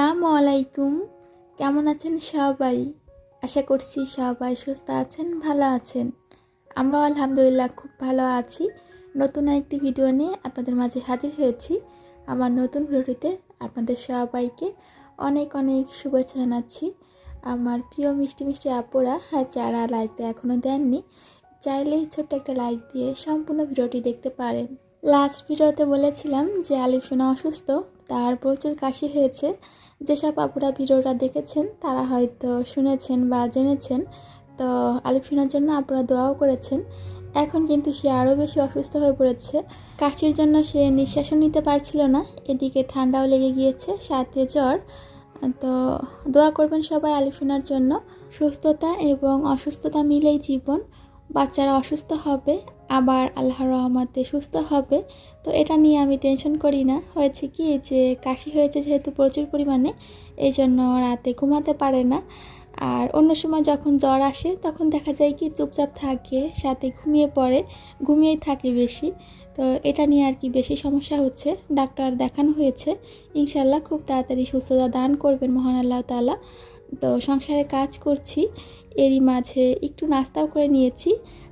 আসসালামু আলাইকুম। কেমন আছেন সবাই? আশা করছি সবাই সুস্থ আছেন, ভালো আছেন। আমরাও আলহামদুলিল্লাহ খুব ভালো আছি। নতুন একটি ভিডিও নিয়ে আপনাদের মাঝে হাজির হয়েছি। আমার নতুন ভিডিওটিতে আপনাদের সবাইকে অনেক অনেক শুভেচ্ছা জানাচ্ছি। আমার প্রিয় মিষ্টি মিষ্টি আপুরা হ্যাঁ যারা লাইকটা এখনও দেননি চাইলেই ছোট্ট একটা লাইক দিয়ে সম্পূর্ণ ভিডিওটি দেখতে পারেন। লাস্ট ভিডিওতে বলেছিলাম যে আলিফ সোনা অসুস্থ। তার প্রচুর কাশি হয়েছে। যেসব আপুরা ভিডিওটা দেখেছেন, তারা হয়তো শুনেছেন বা জেনেছেন। তো আলিফ সোনার জন্য আপুরা দোয়াও করেছেন। এখন কিন্তু সে আরও বেশি অসুস্থ হয়ে পড়েছে। কাশির জন্য সে নিঃশ্বাসও নিতে পারছিল না। এদিকে ঠান্ডাও লেগে গিয়েছে, সাথে জ্বর। তো দোয়া করবেন সবাই আলিফ সোনার জন্য। সুস্থতা এবং অসুস্থতা মিলেই জীবন। বাচ্চারা অসুস্থ হবে, আবার আল্লাহর রহমতে সুস্থ হবে। তো এটা নিয়ে আমি টেনশন করি না। হয়েছে কি যে কাশি হয়েছে যেহেতু প্রচুর পরিমাণে, এই জন্য রাতে ঘুমাতে পারে না। আর অন্য সময় যখন জ্বর আসে, তখন দেখা যায় কি, চুপচাপ থাকে, সাথে ঘুমিয়ে পড়ে, ঘুমিয়েই থাকে বেশি। তো এটা নিয়ে আর কি বেশি সমস্যা হচ্ছে। ডাক্তার দেখানো হয়েছে। ইনশাল্লাহ খুব তাড়াতাড়ি সুস্থতা দান করবেন মহান আল্লাহ তালা তো সংসারে কাজ করছি, এরই মাঝে একটু নাস্তাও করে নিয়েছি।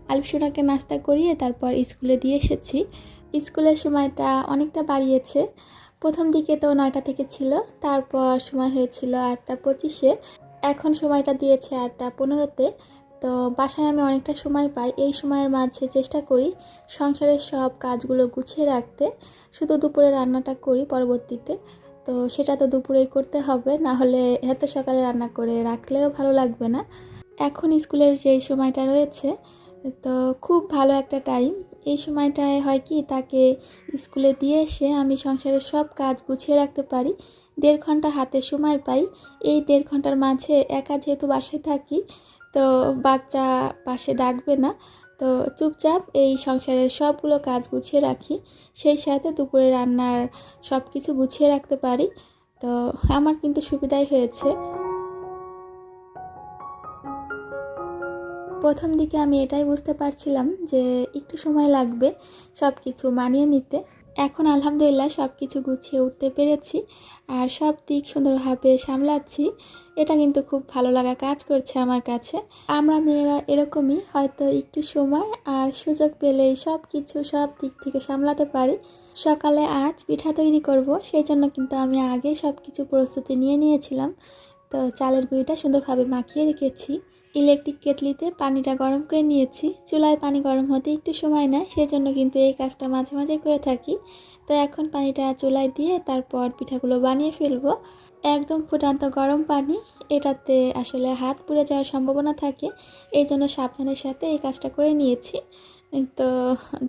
আলপসোনাকে নাস্তা করিয়ে তারপর স্কুলে দিয়ে এসেছি। স্কুলের সময়টা অনেকটা বাড়িয়েছে। প্রথম দিকে তো নয়টা থেকে ছিল, তারপর সময় হয়েছিল আটটা পঁচিশে। এখন সময়টা দিয়েছে আটটা পনেরোতে। তো বাসায় আমি অনেকটা সময় পাই, এই সময়ের মাঝে চেষ্টা করি সংসারের সব কাজগুলো গুছিয়ে রাখতে। শুধু দুপুরে রান্নাটা করি পরবর্তীতে। তো সেটা তো দুপুরেই করতে হবে, না হলে এত সকালে রান্না করে রাখলেও ভালো লাগবে না। এখন স্কুলের যেই সময়টা রয়েছে, তো খুব ভালো একটা টাইম এই সময়টায় হয় কি, তাকে স্কুলে দিয়ে এসে আমি সংসারের সব কাজ গুছিয়ে রাখতে পারি। দেড় ঘণ্টা হাতে সময় পাই। এই দেড় ঘণ্টার মাঝে একা যেহেতু বাসায় থাকি, তো বাচ্চা পাশে ডাকবে না। তো চুপচাপ এই সংসারের সবগুলো কাজ গুছিয়ে রাখি। সেই সাথে দুপুরে রান্নার সব কিছু গুছিয়ে রাখতে পারি। তো আমার কিন্তু সুবিধাই হয়েছে। প্রথম দিকে আমি এটাই বুঝতে পারছিলাম যে একটু সময় লাগবে সব কিছু মানিয়ে নিতে। এখন আলহামদুলিল্লাহ সব কিছু গুছিয়ে উঠতে পেরেছি আর সব দিক সুন্দরভাবে সামলাচ্ছি। এটা কিন্তু খুব ভালো লাগা কাজ করছে আমার কাছে। আমরা মেয়েরা এরকমই হয়তো একটু সময় আর সুযোগ পেলেই সব কিছু সব দিক থেকে সামলাতে পারি। সকালে আজ পিঠা তৈরি করব, সেই জন্য কিন্তু আমি আগে সব কিছু প্রস্তুতি নিয়ে নিয়েছিলাম। তো চালের গুঁড়িটা সুন্দরভাবে মাখিয়ে রেখেছি। ইলেকট্রিক কেটলিতে পানিটা গরম করে নিয়েছি। চুলায় পানি গরম হতে একটু সময় নেয়, সেজন্য কিন্তু এই কাজটা মাঝে মাঝে করে থাকি। তো এখন পানিটা চুলায় দিয়ে তারপর পিঠাগুলো বানিয়ে ফেলব। একদম ফুটান্ত গরম পানি, এটাতে আসলে হাত পুড়ে যাওয়ার সম্ভাবনা থাকে এই জন্য সাবধানের সাথে এই কাজটা করে নিয়েছি। তো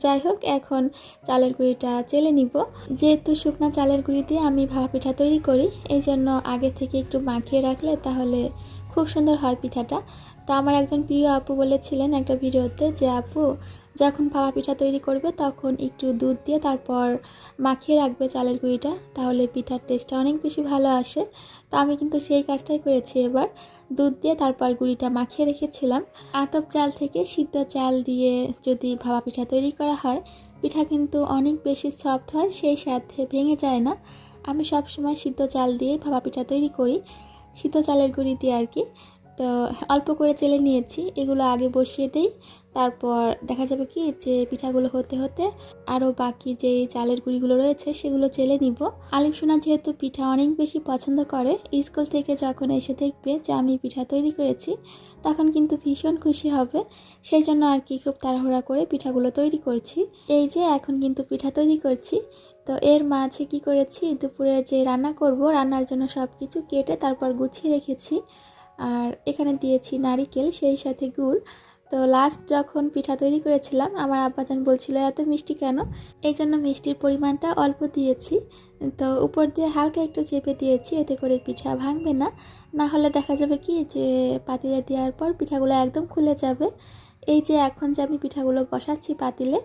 যাই হোক, এখন চালের গুঁড়িটা চেলে নিব। যেহেতু শুকনো চালের গুঁড়ি দিয়ে আমি ভাপা পিঠা তৈরি করি এই জন্য আগে থেকে একটু মাখিয়ে রাখলে তাহলে খুব সুন্দর হয় পিঠাটা। তো আমার একজন প্রিয় আপু বলেছিলেন একটা ভিডিওতে যে, আপু, যখন ভাপা পিঠা তৈরি করবে তখন একটু দুধ দিয়ে তারপর মাখিয়ে রাখবে চালের গুঁড়িটা, তাহলে পিঠার টেস্টটা অনেক বেশি ভালো আসে। তো আমি কিন্তু সেই কাজটাই করেছি এবার। দুধ দিয়ে তারপর গুঁড়িটা মাখিয়ে রেখেছিলাম। আতপ চাল থেকে সিদ্ধ চাল দিয়ে যদি ভাপা পিঠা তৈরি করা হয়, পিঠা কিন্তু অনেক বেশি সফট হয়, সেই সাথে ভেঙে যায় না। আমি সবসময় সিদ্ধ চাল দিয়েই ভাপা পিঠা তৈরি করি। সিদ্ধ চালের গুঁড়ি দিয়ে আর কি। তো অল্প করে চেলে নিয়েছি, এগুলো আগে বসিয়ে দিই। তারপর দেখা যাবে কি যে পিঠাগুলো হতে হতে আরও বাকি যে চালের গুঁড়িগুলো রয়েছে সেগুলো চেলে নিব। আলিম সোনা যেহেতু পিঠা অনেক বেশি পছন্দ করে, স্কুল থেকে যখন এসে দেখবে যে আমি পিঠা তৈরি করেছি, তখন কিন্তু ভীষণ খুশি হবে। সেই জন্য আর কি খুব তাড়াহুড়া করে পিঠাগুলো তৈরি করছি। এই যে এখন কিন্তু পিঠা তৈরি করছি। তো এর মাঝে কি করেছি, দুপুরে যে রান্না করব, রান্নার জন্য সব কিছু কেটে তারপর গুছিয়ে রেখেছি। আর এখানে দিয়েছি নারিকেল, সেই সাথে গুড়। তো লাস্ট যখন পিঠা তৈরি করেছিলাম, আমার আব্বাজান বলছিল, এত মিষ্টি কেন? এই জন্য মিষ্টির পরিমাণটা অল্প দিয়েছি। তো উপর দিয়ে হালকা একটু চেপে দিয়েছি, এতে করে পিঠা ভাঙবে না। না হলে দেখা যাবে কি যে, পাতিলে দেওয়ার পর পিঠাগুলো একদম খুলে যাবে। এই যে এখন যে আমি পিঠাগুলো বসাচ্ছি পাতিলে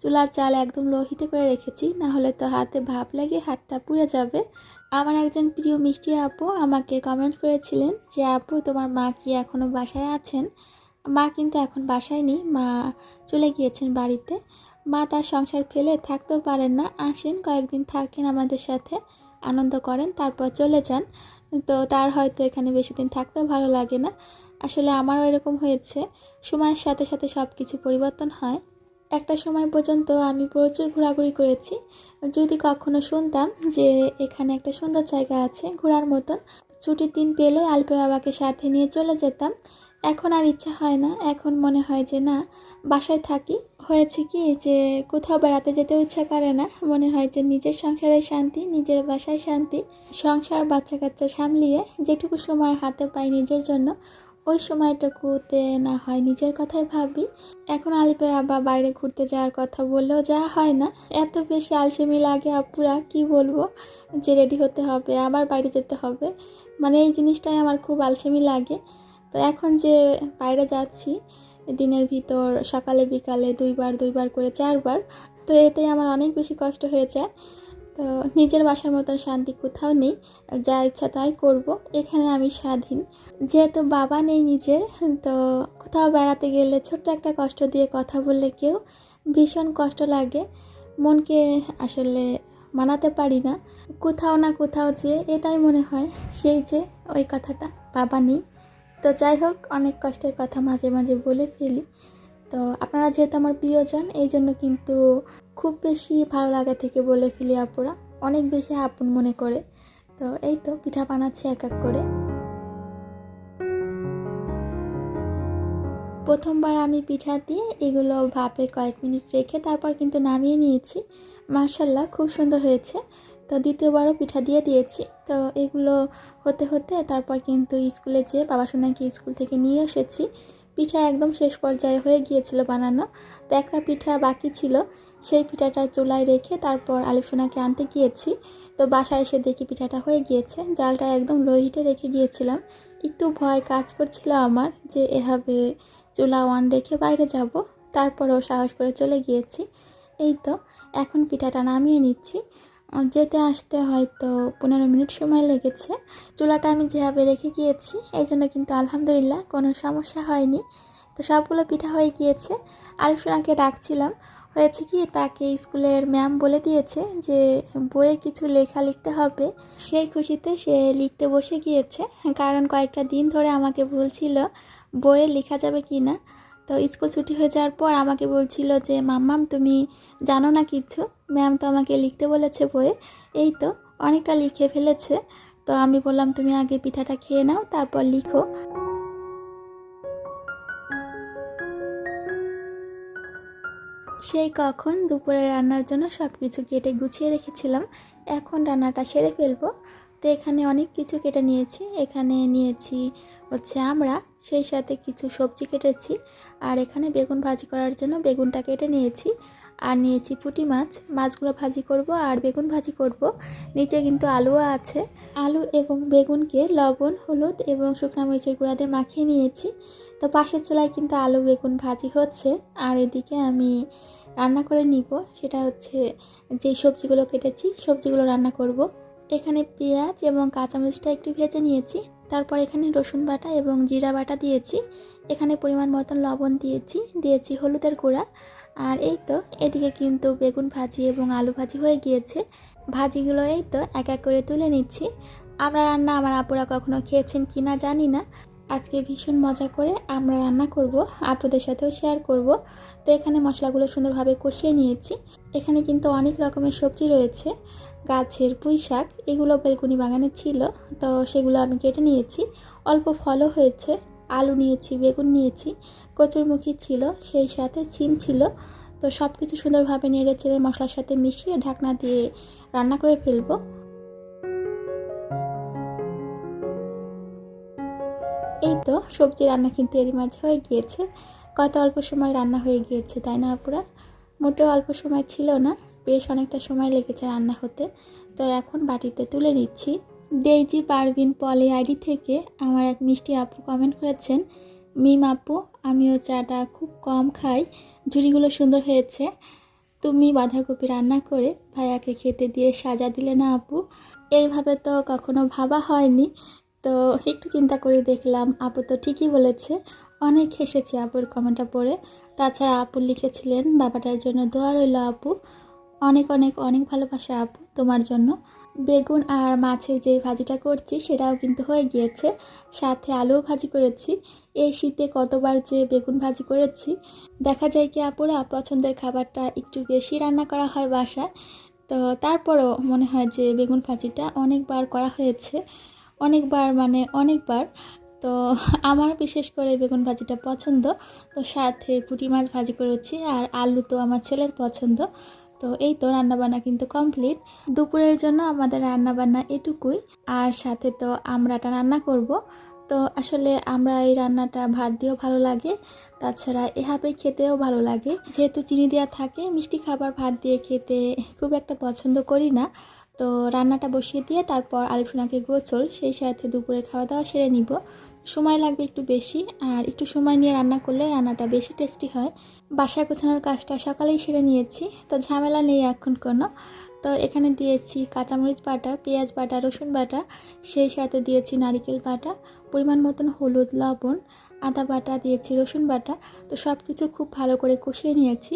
চুলার চাল একদম লো হিটে করে রেখেছি না হলে তো হাতে ভাপ লাগে, হাতটা পুড়ে যাবে। আমার একজন প্রিয় মিষ্টি আপু আমাকে কমেন্ট করেছিলেন যে, আপু, তোমার মা কি এখনও বাসায় আছেন? মা কিন্তু এখন বাসায় নেই, মা চলে গিয়েছেন বাড়িতে। মা তার সংসার ফেলে থাকতেও পারেন না, আসেন, কয়েকদিন থাকেন আমাদের সাথে, আনন্দ করেন, তারপর চলে যান। তো তার হয়তো এখানে বেশি দিন থাকতেও ভালো লাগে না। আসলে আমারও এরকম হয়েছে। সময়ের সাথে সাথে সব কিছু পরিবর্তন হয়। একটা সময় পর্যন্ত আমি প্রচুর ঘোরাঘুরি করেছি। যদি কখনো শুনতাম যে এখানে একটা সুন্দর জায়গা আছে ঘোরার মতন, ছুটির দিন পেলে আলপের বাবাকে সাথে নিয়ে চলে যেতাম। এখন আর ইচ্ছা হয় না, এখন মনে হয় যে না, বাসায় থাকি। হয়েছে কি যে কোথাও বেড়াতে যেতেও ইচ্ছা করে না, মনে হয় যে নিজের সংসারে শান্তি, নিজের বাসায় শান্তি, সংসার বাচ্চা কাচ্চা সামলিয়ে যেটুকু সময় হাতে পাই নিজের জন্য ওই সময়টুকুতে না হয় নিজের কথাই ভাবি। এখন আলিপের আব্বা বাইরে ঘুরতে যাওয়ার কথা বললেও যা হয় না। এত বেশি আলসেমি লাগে আপুরা, কি বলব? যে রেডি হতে হবে, আবার বাইরে যেতে হবে। মানে এই জিনিসটাই আমার খুব আলসেমি লাগে। তো এখন যে বাইরে যাচ্ছি, দিনের ভিতর, সকালে, বিকালে, দুইবার দুইবার করে, চারবার, তো এতেই আমার অনেক বেশি কষ্ট হয়ে যায়। তো নিজের বাসার মতন শান্তি কোথাও নেই, যা ইচ্ছা তাই করব। এখানে আমি স্বাধীন। যেহেতু বাবা নেই নিজের, তো কোথাও বেড়াতে গেলে ছোট্ট একটা কষ্ট দিয়ে কথা বললে কেউ ভীষণ কষ্ট লাগে। মনকে আসলে মানাতে পারি না। কোথাও না কোথাও যে এটাই মনে হয়, সেই যে ওই কথাটা, বাবা নেই। তো যাই হোক, অনেক কষ্টের কথা মাঝে মাঝে বলে ফেলি। তো আপনারা যেহেতু আমার প্রিয়জন এই জন্য কিন্তু খুব বেশি ভালো লাগা থেকে বলে ফেলি আপুরা। অনেক বেশি আপন মনে করে। তো এই তো পিঠা বানাচ্ছি এক এক করে। প্রথমবার আমি পিঠা দিয়ে এগুলো ভাপে কয়েক মিনিট রেখে তারপর কিন্তু নামিয়ে নিয়েছি। মার্শাল্লাহ খুব সুন্দর হয়েছে। তো দ্বিতীয়বারও পিঠা দিয়ে দিয়েছি। তো এগুলো হতে হতে তারপর কিন্তু স্কুলে যেয়ে বাবা সোনাকে স্কুল থেকে নিয়ে এসেছি। পিঠা একদম শেষ পর্যায়ে হয়ে গিয়েছিল বানানো। তো একটা পিঠা বাকি ছিল। সেই পিঠাটা চুলায় রেখে তারপর আলিফ সোনাকে আনতে গিয়েছি। তো বাসায় এসে দেখি পিঠাটা হয়ে গিয়েছে। জালটা একদম লো হিটে রেখে গিয়েছিলাম। একটু ভয় কাজ করছিল আমার যে এভাবে চুলা ওয়ান রেখে বাইরে যাব। তারপরও সাহস করে চলে গিয়েছি। এই তো, এখন পিঠাটা নামিয়ে নিচ্ছি। যেতে আসতে হয়তো পনেরো মিনিট সময় লেগেছে। চুলাটা আমি যেভাবে রেখে গিয়েছি, এই জন্য কিন্তু আলহামদুলিল্লাহ কোনো সমস্যা হয়নি। তো সবগুলো পিঠা হয়ে গিয়েছে। আলিফানাকে ডাকছিলাম হয়েছে কি, তাকে স্কুলের ম্যাম বলে দিয়েছে যে, বইয়ে কিছু লেখা লিখতে হবে। সেই খুশিতে সে লিখতে বসে গিয়েছে। কারণ কয়েকটা দিন ধরে আমাকে বলছিল, বইয়ে লেখা যাবে কি না? তো স্কুল ছুটি হয়ে যাওয়ার পর আমাকে বলছিল যে, মাম্মাম, তুমি জানো না কিছু? ম্যাম তো আমাকে লিখতে বলেছে বইয়ে। এই তো, অনেকটা লিখে ফেলেছে। তো আমি বললাম, তুমি আগে পিঠাটা খেয়ে নাও, তারপর লিখো। সেই কখন দুপুরে রান্নার জন্য সব কিছু কেটে গুছিয়ে রেখেছিলাম, এখন রান্নাটা সেরে ফেলব। তো এখানে অনেক কিছু কেটে নিয়েছি। এখানে নিয়েছি হচ্ছে আমরা, সেই সাথে কিছু সবজি কেটেছি। আর এখানে বেগুন ভাজি করার জন্য বেগুনটা কেটে নিয়েছি। আর নিয়েছি পুঁটি মাছ। মাছগুলো ভাজি করব আর বেগুন ভাজি করব। নিচে কিন্তু আলুও আছে। আলু এবং বেগুনকে লবণ, হলুদ এবং শুকনো মরিচের গুঁড়া দিয়ে মাখিয়ে নিয়েছি। তো পাশের চুলায় কিন্তু আলু, বেগুন ভাজি হচ্ছে। আর এদিকে আমি রান্না করে নিব। সেটা হচ্ছে যে সবজিগুলো কেটেছি, সবজিগুলো রান্না করব। এখানে পেঁয়াজ এবং কাঁচামরিচটা একটু ভেজে নিয়েছি। তারপর এখানে রসুন বাটা এবং জিরা বাটা দিয়েছি। এখানে পরিমাণ মতন লবণ দিয়েছি দিয়েছি হলুদের গুঁড়া। আর এই তো, এদিকে কিন্তু বেগুন ভাজি এবং আলু ভাজি হয়ে গিয়েছে। ভাজিগুলো এই তো, এক এক করে তুলে নিচ্ছি। আমরা রান্না আমার আপুরা কখনো খেয়েছেন কি না জানি না। আজকে ভীষণ মজা করে আমরা রান্না করব, আপুদের সাথেও শেয়ার করব। তো এখানে মশলাগুলো সুন্দরভাবে কষিয়ে নিয়েছি। এখানে কিন্তু অনেক রকমের সবজি রয়েছে, গাছের পুঁই শাক, এগুলো বেলকুনি বাগানে ছিল, তো সেগুলো আমি কেটে নিয়েছি। অল্প ফলও হয়েছে, আলু নিয়েছি, বেগুন নিয়েছি, কচুরমুখী ছিল, সেই সাথে সিম ছিল। তো সব কিছু সুন্দরভাবে নেড়ে চেড়ে মশলার সাথে মিশিয়ে ঢাকনা দিয়ে রান্না করে ফেলব। এই তো, সবজি রান্না কিন্তু এরই মাঝে হয়ে গিয়েছে। কত অল্প সময় রান্না হয়ে গিয়েছে, তাই না আপুরা? মোটেও অল্প সময় ছিল না, বেশ অনেকটা সময় লেগেছে রান্না হতে। তো এখন বাটিতে তুলে নিচ্ছি। ডেইজি পারভিন পলি আইডি থেকে আমার এক মিষ্টি আপু কমেন্ট করেছেন, মিম আপু, আমিও চাটা খুব কম খাই, ঝুড়িগুলো সুন্দর হয়েছে। তুমি বাঁধাকপি রান্না করে ভাইয়াকে খেতে দিয়ে সাজা দিলে না আপু? এইভাবে তো কখনো ভাবা হয়নি। তো একটু চিন্তা করে দেখলাম, আপু তো ঠিকই বলেছে। অনেক হেসেছি আপুর কমেন্টটা পড়ে। তাছাড়া আপু লিখেছিলেন, বাবাটার জন্য দোয়া রইল আপু। অনেক অনেক অনেক ভালোবাসা আপু তোমার জন্য। বেগুন আর মাছের যে ভাজিটা করছি সেটাও কিন্তু হয়ে গিয়েছে। সাথে আলুও ভাজি করেছি। এই শীতে কতবার যে বেগুন ভাজি করেছি। দেখা যায় কি আপুরা পছন্দের খাবারটা একটু বেশি রান্না করা হয় বাসায়। তো তারপরও মনে হয় যে বেগুন ভাজিটা অনেকবার করা হয়েছে। অনেকবার মানে অনেকবার। তো আমার বিশেষ করে বেগুন ভাজিটা পছন্দ। তো সাথে পুঁটি মাছ ভাজি করেছি আর আলু তো আমার ছেলের পছন্দ। তো এই তো রান্নাবান্না কিন্তু কমপ্লিট। দুপুরের জন্য আমাদের রান্নাবান্না এটুকুই। আর সাথে তো আমরাটা রান্না করব। তো আসলে আমরা এই রান্নাটা ভাত দিয়েও ভালো লাগে, তাছাড়া এভাবে খেতেও ভালো লাগে। যেহেতু চিনি দেওয়া থাকে, মিষ্টি খাবার ভাত দিয়ে খেতে খুব একটা পছন্দ করি না। তো রান্নাটা বসিয়ে দিয়ে তারপর আলিফুনাকে গোছল, সেই সাথে দুপুরে খাওয়া দাওয়া সেরে নিব। সময় লাগবে একটু বেশি, আর একটু সময় নিয়ে রান্না করলে রান্নাটা বেশি টেস্টি হয়। বাসা গোছানোর কাজটা সকালেই সেরে নিয়েছি, তো ঝামেলা নেই এখন কোনো। তো এখানে দিয়েছি কাঁচামরিচ বাটা, পেঁয়াজ বাটা, রসুন বাটা, সেই সাথে দিয়েছি নারিকেল বাটা, পরিমাণ মতন হলুদ, লবণ আদা বাটা দিয়েছি, রসুন বাটা। তো সব কিছু খুব ভালো করে কষিয়ে নিয়েছি।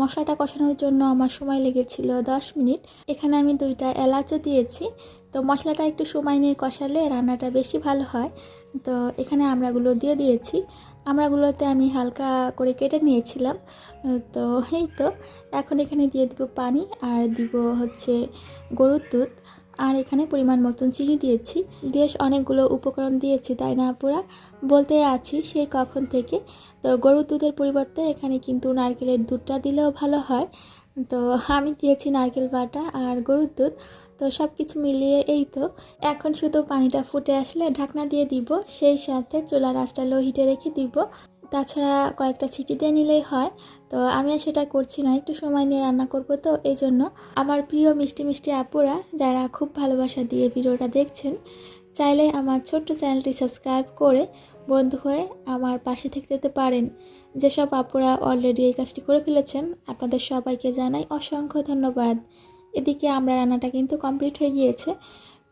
মশলাটা কষানোর জন্য আমার সময় লেগেছিল দশ মিনিট। এখানে আমি দুইটা এলাচও দিয়েছি। তো মশলাটা একটু সময় নিয়ে কষালে রান্নাটা বেশি ভালো হয়। তো এখানে আমরাগুলো দিয়ে দিয়েছি। আমরাগুলোতে আমি হালকা করে কেটে নিয়েছিলাম। তো এই তো, এখন এখানে দিয়ে দিব পানি আর দিব হচ্ছে গরুর দুধ। আর এখানে পরিমাণ মতন চিনি দিয়েছি। বেশ অনেকগুলো উপকরণ দিয়েছি, তাই না পুরা বলতে আছি সেই কখন থেকে? তো গরুর দুধের পরিবর্তে এখানে কিন্তু নারকেলের দুধটা দিলেও ভালো হয়। তো আমি দিয়েছি নারকেল বাটা আর গরুর দুধ। তো সব কিছু মিলিয়ে এই তো, এখন শুধু পানিটা ফুটে আসলে ঢাকনা দিয়ে দিব, সেই সাথে চুলা রাসটা লো হিটে রেখে দিব। তাছাড়া কয়েকটা ছিটি দিয়ে নিলেই হয়। তো আমি আর সেটা করছি না, একটু সময় নিয়ে রান্না করব তো, এই জন্য। আমার প্রিয় মিষ্টি মিষ্টি আপুরা, যারা খুব ভালোবাসা দিয়ে ভিডিওটা দেখছেন, চাইলে আমার ছোট্ট চ্যানেলটি সাবস্ক্রাইব করে বন্ধু হয়ে আমার পাশে থেকে যেতে পারেন। যেসব আপুরা অলরেডি এই কাজটি করে ফেলেছেন, আপনাদের সবাইকে জানাই অসংখ্য ধন্যবাদ। এদিকে আমরা রান্নাটা কিন্তু কমপ্লিট হয়ে গিয়েছে।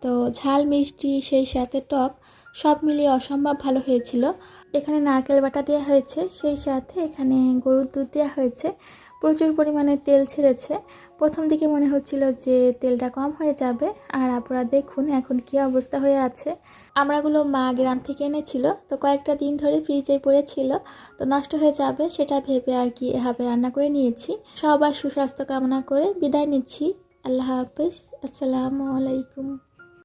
তো ঝাল, মিষ্টি, সেই সাথে টক, সব মিলিয়ে অসম্ভব ভালো হয়েছিল। এখানে নারকেল বাটা দেওয়া হয়েছে, সেই সাথে এখানে গরুর দুধ দেওয়া হয়েছে। প্রচুর পরিমাণে তেল ছেড়েছে। প্রথম দিকে মনে হচ্ছিল যে তেলটা কম হয়ে যাবে। আর আপনারা দেখুন এখন কী অবস্থা হয়ে আছে। আমরাগুলো মা গ্রাম থেকে এনেছিল, তো কয়েকটা দিন ধরে ফ্রিজে পড়েছিল। তো নষ্ট হয়ে যাবে সেটা ভেবে আর কি এভাবে রান্না করে নিয়েছি। সবার সুস্বাস্থ্য কামনা করে বিদায় নিচ্ছি। আল্লাহ হাফিজ। আসসালামু আলাইকুম।